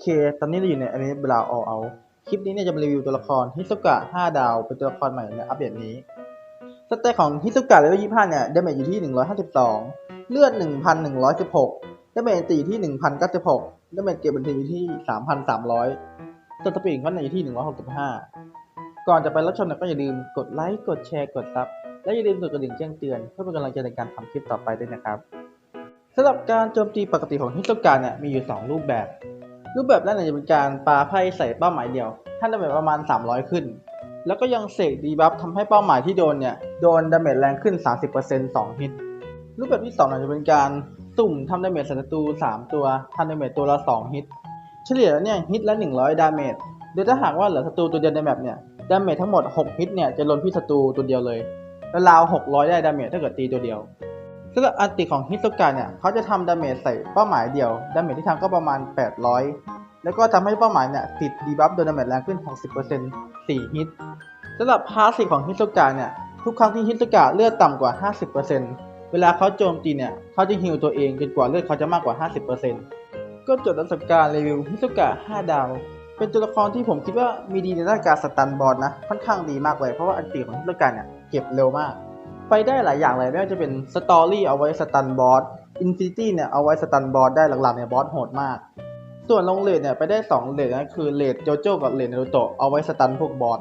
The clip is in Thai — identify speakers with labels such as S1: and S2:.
S1: เค ตอนนี้เราอยู่ในอนิเมะเบลาออเอาคลิปนี้เนี่ยจะมารีวิวตัวละครฮิซุกะ 5 ดาว เป็นตัวละครใหม่ในอัปเดตนี้ สเตตของฮิซุกะเลเวล25 เนี่ยดาเมจอยู่ที่ 152 เลือด 1,116ดาเมจตีที่ 1,096ดาเมจเก็บบันทีอยู่ที่ 3,300สตปีดเขาเนี่ยอยู่ที่ 165 ก่อนจะไปรับชมเนี่ยก็อย่าลืมกดไลค์ กดแชร์ กดซับ และอย่าลืมกดกระดิ่งแจ้งเตือนเพื่อเป็นกำลังใจในการทำคลิปต่อไปด้วยนะครับสำหรับการโจมตีปกติของฮิโตกะเนี่ยมีอยู่ 2 รูปแบบ รูปแบบแรกเนี่ยจะเป็นการปาไพ่ใส่เป้าหมายเดียวท่านดาเมจประมาณ 300 ขึ้น แล้วก็ยังเสกดีบัฟทำให้เป้าหมายที่โดนเนี่ย โดนดาเมจแรงขึ้น 30% 2ฮิต รูปแบบที่2เนี่ยจะเป็นการสุ่มทำดาเมจศัตรู3 ตัวทำดาเมจตัวละ 2 ฮิต เฉลี่ยแล้วเนี่ยฮิตละ 100 ดาเมจ โดยถ้าหากว่าเหลือศัตรูตัวเดียวในแมปเนี่ย ดาเมจทั้งหมด 6 ฮิตเนี่ยจะลนที่ศัตรูตัวเดียวเลย แล้วราว600 ได้ดาเมจถ้าเกิดตีตัวเดียว สำหรับอันติของฮิตโตกะเนี่ยเขาจะทำดาเมจใส่เป้าหมายเดียว ดาเมจที่ทำก็ประมาณ 800 แล้วก็ทำให้เป้าหมายเนี่ยติดดีบัฟโดนดาเมจแรงขึ้น 60% 4 ฮิตสำหรับพาสซีของฮิตโตกะเนี่ยทุกครั้งที่ฮิตโตกะเลือดต่ำกว่า 50%เวลาเขาโจมตีเนี่ยเขาจะฮิลตัวเองจนกว่าเลือดเขาจะมากกว่า 50%ก็จบประสบการณ์รีวิวฮิตโตกะ 5 ดาว เป็นตัวละครที่ผมคิดว่ามีดีในด้านการสตันบอลนะค่อนข้างดีมากเลยเพราะว่าอันติของฮิตโตกะเนี่ยเก็บเร็วมาก ไปได้หลายอย่างเลยไม่ว่าจะเป็นสตอรี่เอาไว้สตันบอสอินฟินิตี้เนี่ยเอาไว้สตันบอสได้หลักๆเนี่ยบอสโหดมาก ส่วนลงเลดเนี่ยไปได้2เลดนะคือเลดโจโจ้กับเลดนารูโตะเอาไว้สตันพวกบอส